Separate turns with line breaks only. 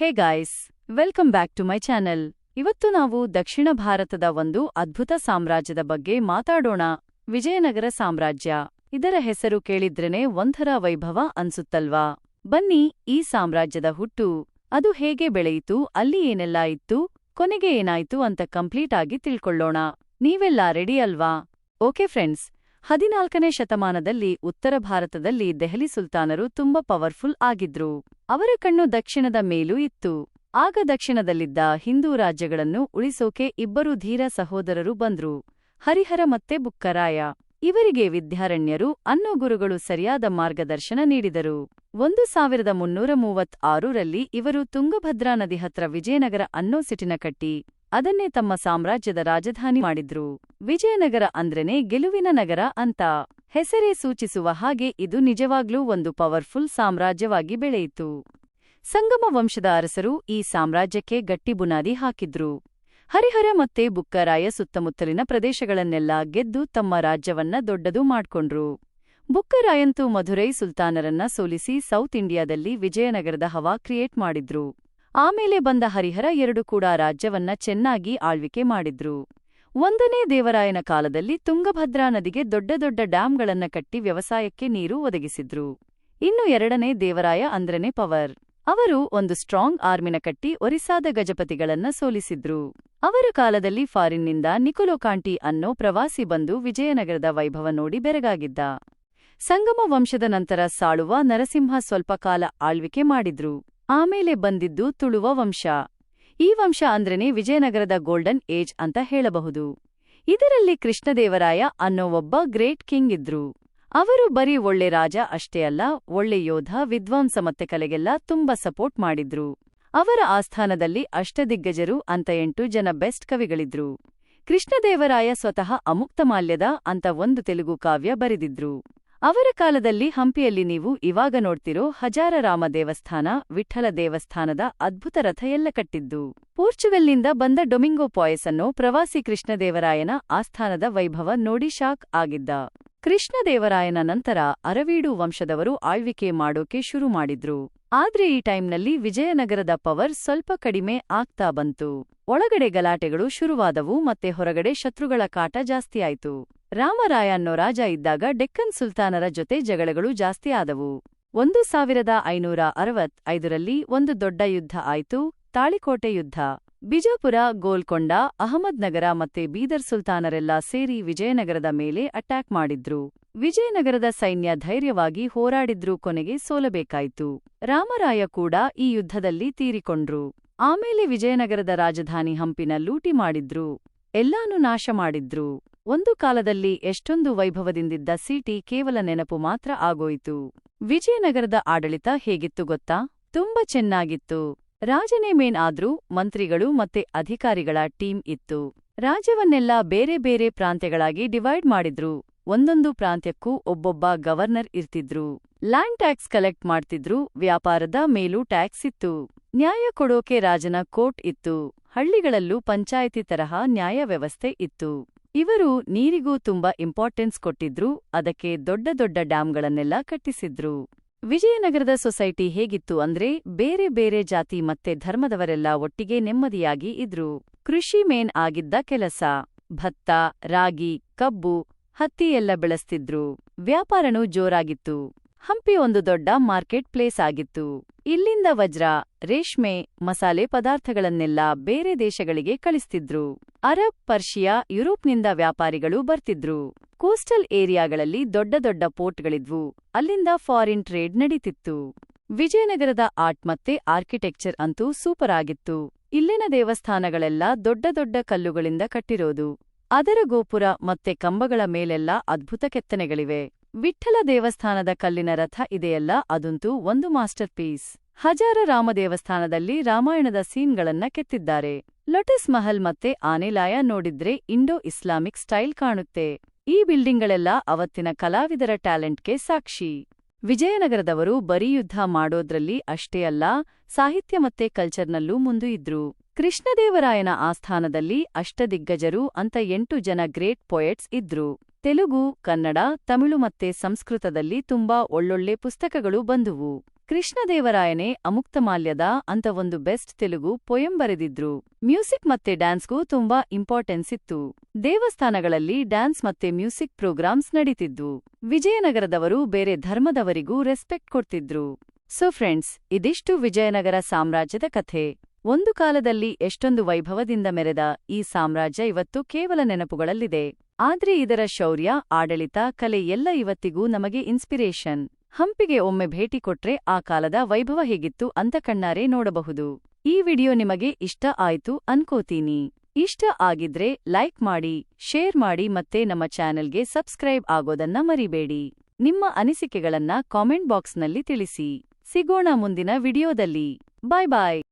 Hey guys, welcome back to my channel. ಇವತ್ತು ನಾವು ದಕ್ಷಿಣ ಭಾರತದ ಒಂದು ಅದ್ಭುತ ಸಾಮ್ರಾಜ್ಯದ ಬಗ್ಗೆ ಮಾತಾಡೋಣ. ವಿಜಯನಗರ ಸಾಮ್ರಾಜ್ಯ. ಇದರ ಹೆಸರು ಕೇಳಿದ್ರೇನೆ ಒಂಥರ ವೈಭವ ಅನ್ಸುತ್ತಲ್ವಾ? ಬನ್ನಿ ಈ ಸಾಮ್ರಾಜ್ಯದ ಹುಟ್ಟು. ಅದು ಹೇಗೆ ಬೆಳೆಯಿತು, ಅಲ್ಲಿ ಏನೆಲ್ಲ ಇತ್ತು, ಕೊನೆಗೆ ಏನಾಯ್ತು ಅಂತ ಕಂಪ್ಲೀಟ್ ಆಗಿ ತಿಳ್ಕೊಳ್ಳೋಣ. ನೀವೆಲ್ಲ ರೆಡಿ ಅಲ್ವಾ? ಓಕೆ ಫ್ರೆಂಡ್ಸ್ ಹದಿನಾಲ್ಕನೇ ಶತಮಾನದಲ್ಲಿ ಉತ್ತರ ಭಾರತದಲ್ಲಿ ದೆಹಲಿ ಸುಲ್ತಾನರು ತುಂಬಾ ಪವರ್ಫುಲ್ ಆಗಿದ್ರು. ಅವರ ಕಣ್ಣು ದಕ್ಷಿಣದ ಮೇಲೂ ಇತ್ತು. ಆಗ ದಕ್ಷಿಣದಲ್ಲಿದ್ದ ಹಿಂದೂ ರಾಜ್ಯಗಳನ್ನು ಉಳಿಸೋಕೆ ಇಬ್ಬರು ಧೀರ ಸಹೋದರರು ಬಂದ್ರು. ಹರಿಹರ ಮತ್ತೆ ಬುಕ್ಕರಾಯ. ಇವರಿಗೆ ವಿದ್ಯಾರಣ್ಯರು, ಅನ್ನೋ ಗುರುಗಳು ಸರಿಯಾದ ಮಾರ್ಗದರ್ಶನ ನೀಡಿದರು. ಒಂದು ಸಾವಿರದ ಮುನ್ನೂರ ಮೂವತ್ತಾರರಲ್ಲಿ ಇವರು ತುಂಗಭದ್ರಾ ನದಿ ಹತ್ರ ವಿಜಯನಗರ ಅನ್ನೋ ಸಿಟಿನ ಕಟ್ಟಿ. ಅದನ್ನೇ ತಮ್ಮ ಸಾಮ್ರಾಜ್ಯದ ರಾಜಧಾನಿ ಮಾಡಿದ್ರು. ವಿಜಯನಗರ ಅಂದ್ರನೇ ಗೆಲುವಿನ ನಗರ ಅಂತ. ಹೆಸರೇ ಸೂಚಿಸುವ ಹಾಗೆ ಇದು ನಿಜವಾಗ್ಲೂ ಒಂದು ಪವರ್ಫುಲ್ ಸಾಮ್ರಾಜ್ಯವಾಗಿ ಬೆಳೆಯಿತು. ಸಂಗಮ ವಂಶದ ಅರಸರು ಈ ಸಾಮ್ರಾಜ್ಯಕ್ಕೆ ಗಟ್ಟಿ ಬುನಾದಿ ಹಾಕಿದ್ರು. ಹರಿಹರ ಮತ್ತೆ ಬುಕ್ಕರಾಯ ಸುತ್ತಮುತ್ತಲಿನ ಪ್ರದೇಶಗಳನ್ನೆಲ್ಲ ಗೆದ್ದು ತಮ್ಮ ರಾಜ್ಯವನ್ನ ದೊಡ್ಡದು ಮಾಡ್ಕೊಂಡ್ರು. ಬುಕ್ಕರಾಯಂತೂ ಮಧುರೈ ಸುಲ್ತಾನರನ್ನ ಸೋಲಿಸಿ ಸೌತ್ ಇಂಡಿಯಾದಲ್ಲಿ ವಿಜಯನಗರದ ಹವಾ ಕ್ರಿಯೇಟ್ ಮಾಡಿದ್ರು. ಆಮೇಲೆ ಬಂದ ಹರಿಹರ ಎರಡು ಕೂಡ ರಾಜ್ಯವನ್ನ ಚೆನ್ನಾಗಿ ಆಳ್ವಿಕೆ ಮಾಡಿದ್ರು. ಒಂದನೇ ದೇವರಾಯನ ಕಾಲದಲ್ಲಿ ತುಂಗಭದ್ರಾ ನದಿಗೆ ದೊಡ್ಡ ದೊಡ್ಡ ಡ್ಯಾಂಗಳನ್ನ ಕಟ್ಟಿ ವ್ಯವಸಾಯಕ್ಕೆ ನೀರು ಒದಗಿಸಿದ್ರು. ಇನ್ನು ಎರಡನೇ ದೇವರಾಯ ಅಂದ್ರನೇ ಪವರ್. ಅವರು ಒಂದು ಸ್ಟ್ರಾಂಗ್ ಆರ್ಮಿನ ಕಟ್ಟಿ ಒರಿಸ್ಸಾದ ಗಜಪತಿಗಳನ್ನ ಸೋಲಿಸಿದ್ರು. ಅವರ ಕಾಲದಲ್ಲಿ ಫಾರಿನ್ನಿಂದ ನಿಕೊಲೋಕಾಂಟಿ ಅನ್ನೋ ಪ್ರವಾಸಿ ಬಂದು ವಿಜಯನಗರದ ವೈಭವ ನೋಡಿ ಬೆರಗಾಗಿದ್ದ. ಸಂಗಮ ವಂಶದ ನಂತರ ಸಾಳುವ ನರಸಿಂಹ ಸ್ವಲ್ಪ ಕಾಲ ಆಳ್ವಿಕೆ ಮಾಡಿದ್ರು. ಆಮೇಲೆ ಬಂದಿದ್ದು ತುಳುವ ವಂಶ. ಈ ವಂಶ ಅಂದ್ರೇ ವಿಜಯನಗರದ ಗೋಲ್ಡನ್ ಏಜ್ ಅಂತ ಹೇಳಬಹುದು. ಇದರಲ್ಲಿ ಕೃಷ್ಣದೇವರಾಯ ಅನ್ನೋ ಒಬ್ಬ ಗ್ರೇಟ್ ಕಿಂಗ್ ಇದ್ರು. ಅವರು ಬರೀ ಒಳ್ಳೆ ರಾಜ ಅಷ್ಟೇ ಅಲ್ಲ, ಒಳ್ಳೆ ಯೋಧ, ವಿದ್ವಾಂಸ ಮತ್ತೆ ಕಲೆಗೆಲ್ಲ ತುಂಬಾ ಸಪೋರ್ಟ್ ಮಾಡಿದ್ರು. ಅವರ ಆಸ್ಥಾನದಲ್ಲಿ ಅಷ್ಟದಿಗ್ಗಜರು ಅಂತ ಎಂಟು ಜನ ಬೆಸ್ಟ್ ಕವಿಗಳಿದ್ರು. ಕೃಷ್ಣದೇವರಾಯ ಸ್ವತಃ ಅಮುಕ್ತಮಾಲ್ಯದ ಅಂತ ಒಂದು ತೆಲುಗು ಕಾವ್ಯ ಬರೆದಿದ್ರು. ಅವರ ಕಾಲದಲ್ಲಿ ಹಂಪಿಯಲ್ಲಿ ನೀವು ಇವಾಗ ನೋಡ್ತಿರೋ ಹಜಾರರಾಮ ದೇವಸ್ಥಾನ, ವಿಠ್ಠಲ ದೇವಸ್ಥಾನದ ಅದ್ಭುತ ರಥ ಎಲ್ಲ ಕಟ್ಟಿದ್ದು. ಪೋರ್ಚುಗಲ್ನಿಂದ ಬಂದ ಡೊಮಿಂಗೋ ಪಾಯಸ್ ಅನ್ನೋ ಪ್ರವಾಸಿ ಕೃಷ್ಣದೇವರಾಯನ ಆಸ್ಥಾನದ ವೈಭವ ನೋಡಿ ಶಾಕ್ ಆಗಿದ್ದ. ಕೃಷ್ಣದೇವರಾಯನ ನಂತರ ಅರವೀಡು ವಂಶದವರು ಆಳ್ವಿಕೆ ಮಾಡೋಕೆ ಶುರು ಮಾಡಿದ್ರು. ಆದ್ರೆ ಈ ಟೈಮ್ನಲ್ಲಿ ವಿಜಯನಗರದ ಪವರ್ ಸ್ವಲ್ಪ ಕಡಿಮೆ ಆಗ್ತಾ ಬಂತು. ಒಳಗಡೆ ಗಲಾಟೆಗಳು ಶುರುವಾದವು ಮತ್ತೆ ಹೊರಗಡೆ ಶತ್ರುಗಳ ಕಾಟ ಜಾಸ್ತಿಯಾಯ್ತು ರಾಮರಾಯ ಅನ್ನೋ ರಾಜ ಇದ್ದಾಗ ಡೆಕ್ಕನ್ ಸುಲ್ತಾನರ ಜೊತೆ ಜಗಳಗಳು ಜಾಸ್ತಿ ಆದವು. ಒಂದು ಸಾವಿರದ ಐನೂರ ಅರವತ್ ಐದರಲ್ಲಿ ಒಂದು ದೊಡ್ಡ ಯುದ್ಧ ಆಯಿತು, ತಾಳಿಕೋಟೆ ಯುದ್ಧ. ಬಿಜಾಪುರ, ಗೋಲ್ಕೊಂಡ, ಅಹಮದ್ನಗರ ಮತ್ತೆ ಬೀದರ್ ಸುಲ್ತಾನರೆಲ್ಲ ಸೇರಿ ವಿಜಯನಗರದ ಮೇಲೆ ಅಟ್ಯಾಕ್ ಮಾಡಿದ್ರು. ವಿಜಯನಗರದ ಸೈನ್ಯ ಧೈರ್ಯವಾಗಿ ಹೋರಾಡಿದ್ರೂ, ಕೊನೆಗೆ ಸೋಲಬೇಕಾಯಿತು. ರಾಮರಾಯ ಕೂಡ ಈ ಯುದ್ಧದಲ್ಲಿ ತೀರಿಕೊಂಡ್ರು. ಆಮೇಲೆ ವಿಜಯನಗರದ ರಾಜಧಾನಿ ಹಂಪಿನ ಲೂಟಿ ಮಾಡಿದ್ರು. ಎಲ್ಲಾನು ನಾಶ ಮಾಡಿದ್ರು. ಒಂದು ಕಾಲದಲ್ಲಿ ಎಷ್ಟೊಂದು ವೈಭವದಿಂದಿದ್ದ ಸಿಟಿ ಕೇವಲ ನೆನಪು ಮಾತ್ರ ಆಗೋಯಿತು. ವಿಜಯನಗರದ ಆಡಳಿತ ಹೇಗಿತ್ತು ಗೊತ್ತಾ? ತುಂಬಾ ಚೆನ್ನಾಗಿತ್ತು. ರಾಜನೇ ಮೇನ್ ಆದ್ರೂ ಮಂತ್ರಿಗಳು ಮತ್ತೆ ಅಧಿಕಾರಿಗಳ ಟೀಮ್ ಇತ್ತು. ರಾಜ್ಯವನ್ನೆಲ್ಲ ಬೇರೆ ಬೇರೆ ಪ್ರಾಂತ್ಯಗಳಾಗಿ ಡಿವೈಡ್ ಮಾಡಿದ್ರು. ಒಂದೊಂದು ಪ್ರಾಂತ್ಯಕ್ಕೂ ಒಬ್ಬೊಬ್ಬ ಗವರ್ನರ್ ಇರ್ತಿದ್ರು. ಲ್ಯಾಂಡ್ ಟ್ಯಾಕ್ಸ್ ಕಲೆಕ್ಟ್ ಮಾಡ್ತಿದ್ರು, ವ್ಯಾಪಾರದ ಮೇಲೂ ಟ್ಯಾಕ್ಸ್ ಇತ್ತು. ನ್ಯಾಯ ಕೊಡೋಕೆ ರಾಜನ ಕೋರ್ಟ್ ಇತ್ತು. ಹಳ್ಳಿಗಳಲ್ಲೂ ಪಂಚಾಯಿತಿ ತರಹ ನ್ಯಾಯ ವ್ಯವಸ್ಥೆ ಇತ್ತು. ಇವರು ನೀರಿಗೂ ತುಂಬಾ ಇಂಪಾರ್ಟೆನ್ಸ್ ಕೊಟ್ಟಿದ್ರು, ಅದಕ್ಕೆ ದೊಡ್ಡ ದೊಡ್ಡ ಡ್ಯಾಂಗಳನ್ನೆಲ್ಲ ಕಟ್ಟಿಸಿದ್ರು. ವಿಜಯನಗರದ ಸೊಸೈಟಿ ಹೇಗಿತ್ತು ಅಂದ್ರೆ ಬೇರೆ ಬೇರೆ ಜಾತಿ ಮತ್ತೆ ಧರ್ಮದವರೆಲ್ಲ ಒಟ್ಟಿಗೆ ನೆಮ್ಮದಿಯಾಗಿ ಇದ್ರು. ಕೃಷಿ ಮೇನ್ ಆಗಿದ್ದ ಕೆಲಸ. ಭತ್ತ, ರಾಗಿ, ಕಬ್ಬು ಹತ್ತಿ ಎಲ್ಲ ಬೆಳೆಸ್ತಿದ್ರು. ವ್ಯಾಪಾರನೂ ಜೋರಾಗಿತ್ತು. ಹಂಪಿ ಒಂದು ದೊಡ್ಡ ಮಾರ್ಕೆಟ್ ಪ್ಲೇಸ್ ಆಗಿತ್ತು. ಇಲ್ಲಿಂದ ವಜ್ರ, ರೇಷ್ಮೆ, ಮಸಾಲೆ ಪದಾರ್ಥಗಳನ್ನೆಲ್ಲ ಬೇರೆ ದೇಶಗಳಿಗೆ ಕಳಿಸ್ತಿದ್ರು. ಅರಬ್, ಪರ್ಷಿಯಾ, ಯುರೋಪ್ನಿಂದ ವ್ಯಾಪಾರಿಗಳು ಬರ್ತಿದ್ರು. ಕೋಸ್ಟಲ್ ಏರಿಯಾಗಳಲ್ಲಿ ದೊಡ್ಡ ದೊಡ್ಡ ಪೋರ್ಟ್ಗಳಿದ್ವು. ಅಲ್ಲಿಂದ ಫಾರಿನ್ ಟ್ರೇಡ್ ನಡೀತಿತ್ತು. ವಿಜಯನಗರದ ಆರ್ಟ್ ಮತ್ತೆ ಆರ್ಕಿಟೆಕ್ಚರ್ ಅಂತೂ ಸೂಪರ್ ಆಗಿತ್ತು. ಇಲ್ಲಿನ ದೇವಸ್ಥಾನಗಳೆಲ್ಲ ದೊಡ್ಡ ದೊಡ್ಡ ಕಲ್ಲುಗಳಿಂದ ಕಟ್ಟಿರೋದು. ಅದರ ಗೋಪುರ ಮತ್ತೆ ಕಂಬಗಳ ಮೇಲೆಲ್ಲ ಅದ್ಭುತ ಕೆತ್ತನೆಗಳಿವೆ. ವಿಠ್ಠಲ ದೇವಸ್ಥಾನದ ಕಲ್ಲಿನ ರಥ ಇದೆಯಲ್ಲ, ಅದಂತೂ ಒಂದು ಮಾಸ್ಟರ್ ಪೀಸ್ ಹಜಾರ ರಾಮ ದೇವಸ್ಥಾನದಲ್ಲಿ ರಾಮಾಯಣದ ಸೀನ್ಗಳನ್ನ ಕೆತ್ತಿದ್ದಾರೆ. ಲೊಟಸ್ ಮಹಲ್ ಮತ್ತೆ ಆನೆಲಾಯ ನೋಡಿದ್ರೆ ಇಂಡೋ ಇಸ್ಲಾಮಿಕ್ ಸ್ಟೈಲ್ ಕಾಣುತ್ತೆ. ಈ ಬಿಲ್ಡಿಂಗ್ಗಳೆಲ್ಲ ಅವತ್ತಿನ ಕಲಾವಿದರ ಟ್ಯಾಲೆಂಟ್ಗೆ ಸಾಕ್ಷಿ. ವಿಜಯನಗರದವರು ಬರೀ ಯುದ್ಧ ಮಾಡೋದ್ರಲ್ಲಿ ಅಷ್ಟೇ ಅಲ್ಲ, ಸಾಹಿತ್ಯ ಮತ್ತೆ ಕಲ್ಚರ್ನಲ್ಲೂ ಮುಂದು ಇದ್ರು. ಕೃಷ್ಣದೇವರಾಯನ ಆಸ್ಥಾನದಲ್ಲಿ ಅಷ್ಟದಿಗ್ಗಜರು ಅಂತ ಎಂಟು ಜನ ಗ್ರೇಟ್ ಪೊಯೆಟ್ಸ್ ಇದ್ರು. ತೆಲುಗು, ಕನ್ನಡ, ತಮಿಳು ಮತ್ತೆ ಸಂಸ್ಕೃತದಲ್ಲಿ ತುಂಬಾ ಒಳ್ಳೊಳ್ಳೆ ಪುಸ್ತಕಗಳು ಬಂದುವು. ಕೃಷ್ಣದೇವರಾಯನೇ ಅಮುಕ್ತಮಾಲ್ಯದ ಅಂತ ಒಂದು ಬೆಸ್ಟ್ ತೆಲುಗು ಪೊಯಂ ಬರೆದಿದ್ರು. ಮ್ಯೂಸಿಕ್ ಮತ್ತೆ ಡ್ಯಾನ್ಸ್ಗೂ ತುಂಬಾ ಇಂಪಾರ್ಟೆನ್ಸ್ ಇತ್ತು. ದೇವಸ್ಥಾನಗಳಲ್ಲಿ ಡ್ಯಾನ್ಸ್ ಮತ್ತೆ ಮ್ಯೂಸಿಕ್ ಪ್ರೋಗ್ರಾಮ್ಸ್ ನಡೀತಿದ್ದು ವಿಜಯನಗರದವರು ಬೇರೆ ಧರ್ಮದವರಿಗೂ ರೆಸ್ಪೆಕ್ಟ್ ಕೊಡ್ತಿದ್ರು. ಸೊ ಫ್ರೆಂಡ್ಸ್ ಇದಿಷ್ಟು ವಿಜಯನಗರ ಸಾಮ್ರಾಜ್ಯದ ಕಥೆ. ಒಂದು ಕಾಲದಲ್ಲಿ ಎಷ್ಟೊಂದು ವೈಭವದಿಂದ ಮೆರೆದ ಈ ಸಾಮ್ರಾಜ್ಯ ಇವತ್ತು ಕೇವಲ ನೆನಪುಗಳಲ್ಲಿದೆ. ಆದ್ರೆ ಇದರ ಶೌರ್ಯ, ಆಡಳಿತ, ಕಲೆ ಎಲ್ಲ ಇವತ್ತಿಗೂ ನಮಗೆ ಇನ್ಸ್ಪಿರೇಷನ್. ಹಂಪಿಗೆ ಒಮ್ಮೆ ಭೇಟಿ ಕೊಟ್ರೆ ಆ ಕಾಲದ ವೈಭವ ಹೇಗಿತ್ತು ಅಂತ ಕಣ್ಣಾರೆ ನೋಡಬಹುದು. ಈ ವಿಡಿಯೋ ನಿಮಗೆ ಇಷ್ಟ ಆಯ್ತು ಅನ್ಕೋತೀನಿ. ಇಷ್ಟ ಆಗಿದ್ರೆ ಲೈಕ್ ಮಾಡಿ, ಶೇರ್ ಮಾಡಿ ಮತ್ತೆ ನಮ್ಮ ಚಾನೆಲ್ಗೆ ಸಬ್ಸ್ಕ್ರೈಬ್ ಆಗೋದನ್ನ ಮರಿಬೇಡಿ. ನಿಮ್ಮ ಅನಿಸಿಕೆಗಳನ್ನ ಕಾಮೆಂಟ್ ಬಾಕ್ಸ್ನಲ್ಲಿ ತಿಳಿಸಿ. ಸಿಗೋಣ ಮುಂದಿನ ವಿಡಿಯೋದಲ್ಲಿ. ಬಾಯ್ ಬಾಯ್.